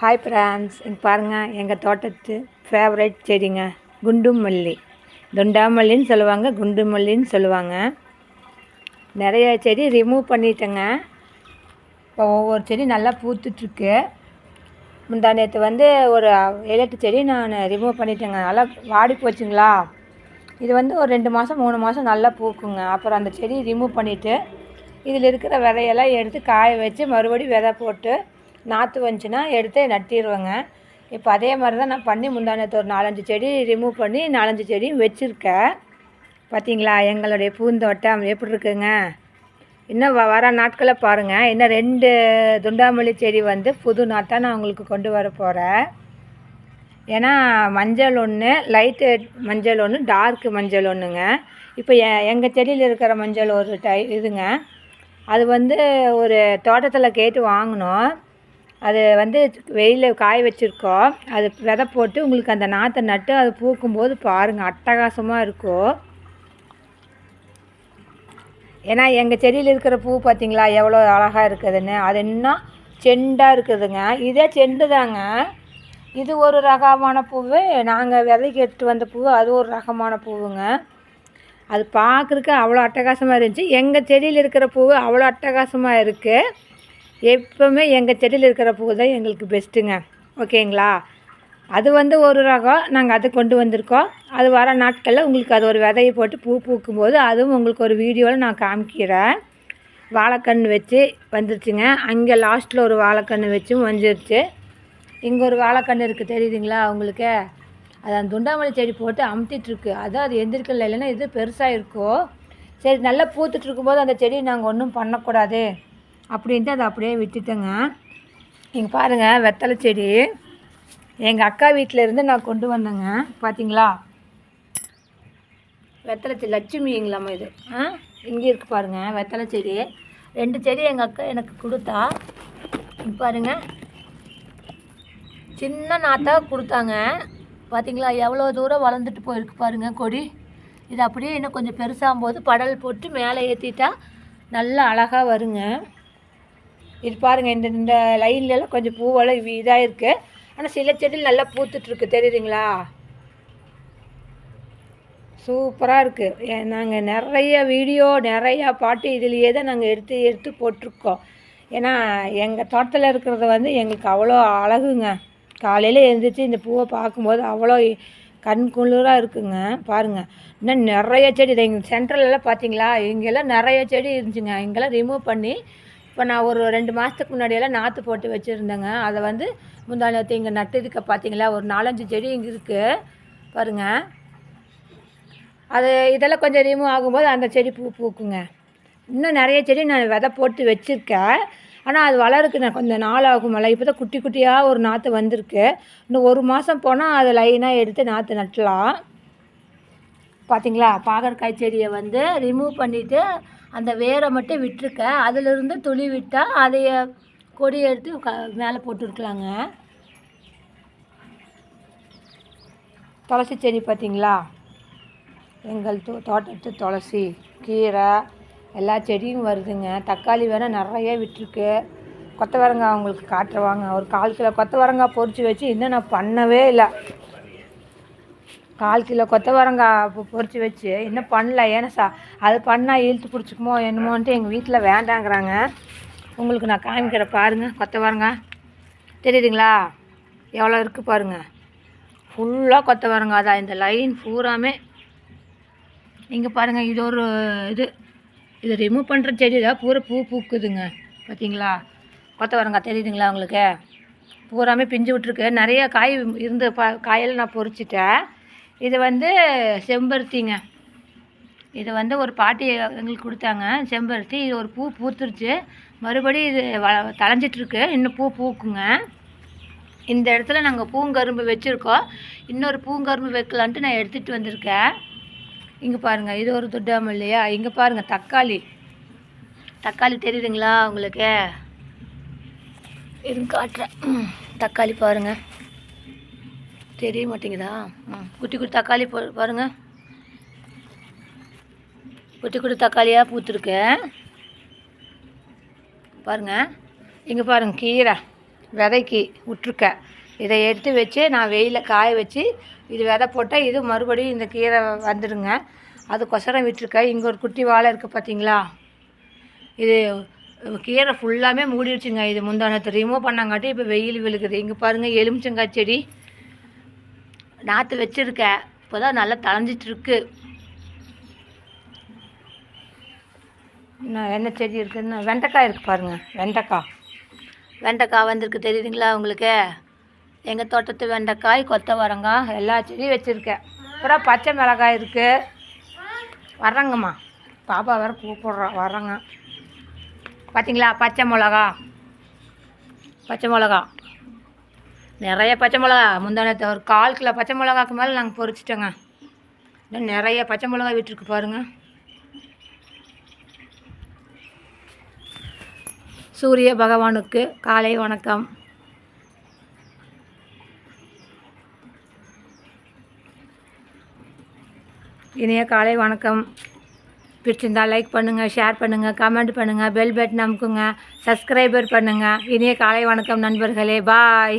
Hi France இங்கே பாருங்கள் எங்கள் தோட்டத்து ஃபேவரட் செடிங்க குண்டு மல்லி துண்டாமல்லின்னு சொல்லுவாங்க குண்டு மல்லின்னு சொல்லுவாங்க. நிறைய செடி ரிமூவ் பண்ணிட்டேங்க. இப்போ ஒவ்வொரு செடி நல்லா பூத்துட்ருக்கு. முந்தா நேற்று வந்து ஒரு ஏழு எட்டு செடி நான் ரிமூவ் பண்ணிட்டேங்க. நல்லா வாடி போச்சுங்களா? இது வந்து ஒரு ரெண்டு மாதம் மூணு மாதம் நல்லா பூக்குங்க. அப்புறம் அந்த செடி ரிமூவ் பண்ணிவிட்டு இதில் இருக்கிற விதையெல்லாம் எடுத்து காய வச்சு மறுபடியும் விதை போட்டு நாற்று வந்துச்சுன்னா எடுத்து நட்டிடுவேங்க இப்போ அதே மாதிரி தான் நான் பண்ணி முந்தானத்து ஒரு நாலஞ்சு செடி ரிமூவ் பண்ணி நாலஞ்சு செடியும் வச்சுருக்கேன். பார்த்தீங்களா? எங்களுடைய பூந்தோட்டம் எப்படி இருக்குங்க? இன்னும் வ வர நாட்களை பாருங்கள் இன்னும் ரெண்டு துண்டாமல்லி செடி வந்து புது நாட்டாக நான் உங்களுக்கு கொண்டு வர போகிறேன் ஏன்னா மஞ்சள் ஒன்று லைட்டு மஞ்சள் ஒன்று டார்க்கு மஞ்சள் ஒன்றுங்க இப்போ எ எங்கள் செடியில் இருக்கிற மஞ்சள் ஒரு டை இதுங்க. அது வந்து ஒரு தோட்டத்தில் கேட்டு வாங்கினோம் அது வந்து வெயிலில் காய வச்சுருக்கோம். அது விதை போட்டு உங்களுக்கு அந்த நாற்றை நட்டு அது பூக்கும்போது பாருங்கள் அட்டகாசமாக இருக்கும். ஏன்னா எங்கள் செடியில் இருக்கிற பூ பார்த்தீங்களா எவ்வளோ அழகாக இருக்குதுன்னு? அது இன்னும் செண்டாக இருக்குதுங்க. இதே செண்டு தாங்க. இது ஒரு ரகமான பூவு. நாங்கள் விதைக்கு எடுத்து வந்த பூ அது ஒரு ரகமான பூவுங்க. அது பார்க்குறக்கு அவ்வளோ அட்டகாசமாக இருந்துச்சு. எங்கள் செடியில் இருக்கிற பூ அவ்வளோ அட்டகாசமாக இருக்குது எப்போவுமே எங்கள் செடியில் இருக்கிற பூ தான் எங்களுக்கு பெஸ்ட்டுங்க ஓகேங்களா? அது வந்து ஒரு ரகம் நாங்கள் அதை கொண்டு வந்திருக்கோம். அது வர நாட்களில் உங்களுக்கு அது ஒரு விதையை போட்டு பூ பூக்கும் போது அதுவும் உங்களுக்கு ஒரு வீடியோவில் நான் காமிக்கிறேன். வாழைக்கன்று வச்சு வந்துருச்சுங்க. அங்கே லாஸ்ட்டில் ஒரு வாழைக்கன்று வச்சும் வந்துருச்சு. இங்கே ஒரு வாழைக்கன்று இருக்குது தெரியுதுங்களா உங்களுக்கு? அது அந்த துண்டாமல்லி செடி போட்டு அமுத்திட்டுருக்கு. அதான் அது எந்திரிக்கல இல்லைன்னா இது பெருசாக இருக்கும். சரி நல்லா பூத்துட்ருக்கும்போது அந்த செடி நாங்கள் ஒன்றும் பண்ணக்கூடாது. அப்படின்ட்டு அதை அப்படியே விட்டுட்டேங்க. இங்கே பாருங்கள் வெத்தலை செடி. எங்கள் அக்கா வீட்டிலேருந்து நான் கொண்டு வந்தேங்க. பார்த்தீங்களா வெத்தலை செடி லட்சுமிங்களாம்மா இது. ஆ? இங்கே இருக்குது பாருங்கள் வெத்தலை செடி. ரெண்டு செடி எங்கள் அக்கா எனக்கு கொடுத்தா. பாருங்கள் பாருங்க. சின்ன நாத்தாக கொடுத்தாங்க. பார்த்தீங்களா எவ்வளோ தூரம் வளர்ந்துட்டு போயிருக்கு பாருங்கள் கொடி. இது அப்படியே இன்னும் கொஞ்சம் பெருசாகும் போது படல் போட்டு மேலே ஏற்றிட்டா நல்லா அழகாக வருங்க. இது பாருங்கள் இந்த இந்த லைன்லலாம் கொஞ்சம் பூவெல்லாம் இதாக இருக்குது ஆனால் சில செடியில் நல்லா பூத்துட்ருக்கு தெரியுதுங்களா? சூப்பராக இருக்குது நாங்கள் நிறைய வீடியோ நிறையா பாட்டு இதுலேயே தான் நாங்கள் எடுத்து எடுத்து போட்டிருக்கோம். ஏன்னா எங்கள் தோட்டத்தில் இருக்கிறது வந்து எங்களுக்கு அவ்வளோ அழகுங்க. காலையில் எழுந்திரிச்சு இந்த பூவை பார்க்கும்போது அவ்வளோ கண் குளிராக இருக்குங்க. பாருங்கள் இன்னும் நிறைய செடி இதை எங்கள் சென்ட்ரலெல்லாம் பார்த்தீங்களா? இங்கெல்லாம் நிறைய செடி இருந்துச்சுங்க. இங்கெல்லாம் ரிமூவ் பண்ணி இப்போ நான் ஒரு ரெண்டு மாதத்துக்கு முன்னாடியெல்லாம் நாற்று போட்டு வச்சுருந்தேங்க. அதை வந்து முந்தா நேற்று இங்கே நட்டதுக்கு பார்த்தீங்களா ஒரு நாலஞ்சு செடி இங்கே இருக்குது பாருங்கள் அது இதெல்லாம் கொஞ்சம் ரிமூவ் ஆகும்போது அந்த செடி பூ பூக்குங்க. இன்னும் நிறைய செடி நான் விதை போட்டு வச்சுருக்கேன். ஆனால் அது வளருக்கு நான் கொஞ்சம் நாள் ஆகுமல்ல இப்போ தான் குட்டி குட்டியாக ஒரு நாற்று வந்திருக்கு. இன்னும் ஒரு மாதம் போனால் அதை லைனாக எடுத்து நாற்று நட்டலாம். பார்த்தீங்களா பாகற்காய் செடியை வந்து ரிமூவ் பண்ணிவிட்டு அந்த வேரை மட்டும் விட்டுருக்கேன் அதிலிருந்து துளி விட்டால் அதைய கொடி எடுத்து க மேலே போட்டுருக்கலாங்க. துளசி செடி பார்த்தீங்களா? எங்கள் தோ தோட்டத்து துளசி கீரை எல்லா செடியும் வருதுங்க. தக்காளி வேணால் நிறைய விட்டுருக்கு. கொத்தவரங்காய் அவங்களுக்கு காட்டுருவாங்க ஒரு கால் கிலோ கொத்தவரங்காய் பொறிச்சு வச்சு இன்னும் நான் பண்ணவே இல்லை. கால் கிலோ கொத்தவரங்காய் பொறிச்சு வச்சு இன்னும் பண்ணல. ஏன்னா சா அது பண்ணால் இழுத்து பிடிச்சிக்குமோ என்னமோன்ட்டு எங்கள் வீட்டில் வேண்டாங்கிறாங்க. உங்களுக்கு நான் காமிக்கிறேன் பாருங்கள் கொத்தவரங்காய் தெரியுதுங்களா? எவ்வளோ இருக்குது பாருங்கள் ஃபுல்லாக கொத்தவரங்காய் தான். இந்த லைன் பூராமே. இங்கே பாருங்கள் இது ஒரு இது. இது ரிமூவ் பண்ணுற செடி தான் பூரா பூ பூக்குதுங்க. பார்த்தீங்களா கொத்தவரங்காய் தெரியுதுங்களா உங்களுக்கு? பூராமே பிஞ்சு விட்ருக்கு நிறைய காய் இருந்து ப காயெல்லாம் நான் பொறிச்சிட்டேன் இது வந்து செம்பருத்திங்க. இது வந்து ஒரு பாட்டி எங்களுக்கு கொடுத்தாங்க. செம்பருத்தி இது ஒரு பூ பூத்துருச்சு. மறுபடி இது வ தளைஞ்சிட்ருக்கு இன்னும் பூ பூக்குங்க. இந்த இடத்துல நாங்கள் பூங்கரும்பு வச்சுருக்கோம். இன்னொரு பூங்கரும்பு வைக்கலான்ட்டு நான் எடுத்துகிட்டு வந்திருக்கேன். இங்கே பாருங்கள் இது ஒரு துட்டாமல் இல்லையா? இங்கே பாருங்கள் தக்காளி. தக்காளி தெரியுதுங்களா உங்களுக்கு? இது காட்டுறேன். தக்காளி பாருங்கள் தெரிய மாட்டேங்குதா? ம் குட்டி குட்டி தக்காளி போ பாருங்கள் குட்டி குட்டி தக்காளியாக பூத்துருக்கு. பாருங்கள் இங்கே பாருங்கள் கீரை விதைக்கு விட்ருக்க இதை எடுத்து வச்சு நான் வெயிலில் காய வச்சு இது விதை போட்டால் இது மறுபடியும் இந்த கீரை வந்துடுங்க அதுக்கொசரம் விட்டுருக்கேன் இங்கே ஒரு குட்டி வாழை இருக்குது பார்த்தீங்களா இது கீரை ஃபுல்லாமே மூடிடுச்சுங்க இது முந்தானத்தை ரிமூவ் பண்ணாங்காட்டி இப்போ வெயில் விழுகுது. இங்கே பாருங்கள் எலுமிச்சங்காய் செடி. நாற்று வச்சுருக்கேன் இப்போ தான் நல்லா தளைஞ்சிட்ருக்கு. இன்னும் என்ன செடி இருக்குதுன்னு வெண்டைக்காய் இருக்குது பாருங்கள் வெண்டைக்காய். வெண்டைக்காய் வந்திருக்கு. தெரியுதுங்களா உங்களுக்கு? எங்கள் தோட்டத்து வெண்டைக்காய் கொத்தவரங்காய் எல்லா செடியும் வச்சுருக்கேன். அப்புறம் பச்சை மிளகாய் இருக்குது வர்றேங்கம்மா. பாப்பா வேறு கூப்பிட்றா வர்றேங்க. பார்த்தீங்களா பச்சை மிளகா. பச்சை மிளகா. நிறைய பச்சை மிளகா முந்தானத்தை ஒரு கால் கிலோ பச்சை மிளகாக்கு மேலே நாங்கள் பொரிச்சிட்டோங்க. இன்னும் நிறைய பச்சை மிளகா விட்டுருக்கு பாருங்கள் சூரிய பகவானுக்கு காலை வணக்கம். இனிய காலை வணக்கம். பிடிச்சிருந்தா லைக் பண்ணுங்கள் ஷேர் பண்ணுங்கள் கமெண்ட் பண்ணுங்கள் பெல் பட்டன் அமுக்குங்க சப்ஸ்கிரைபர் பண்ணுங்கள் இனிய காலை வணக்கம் நண்பர்களே பாய்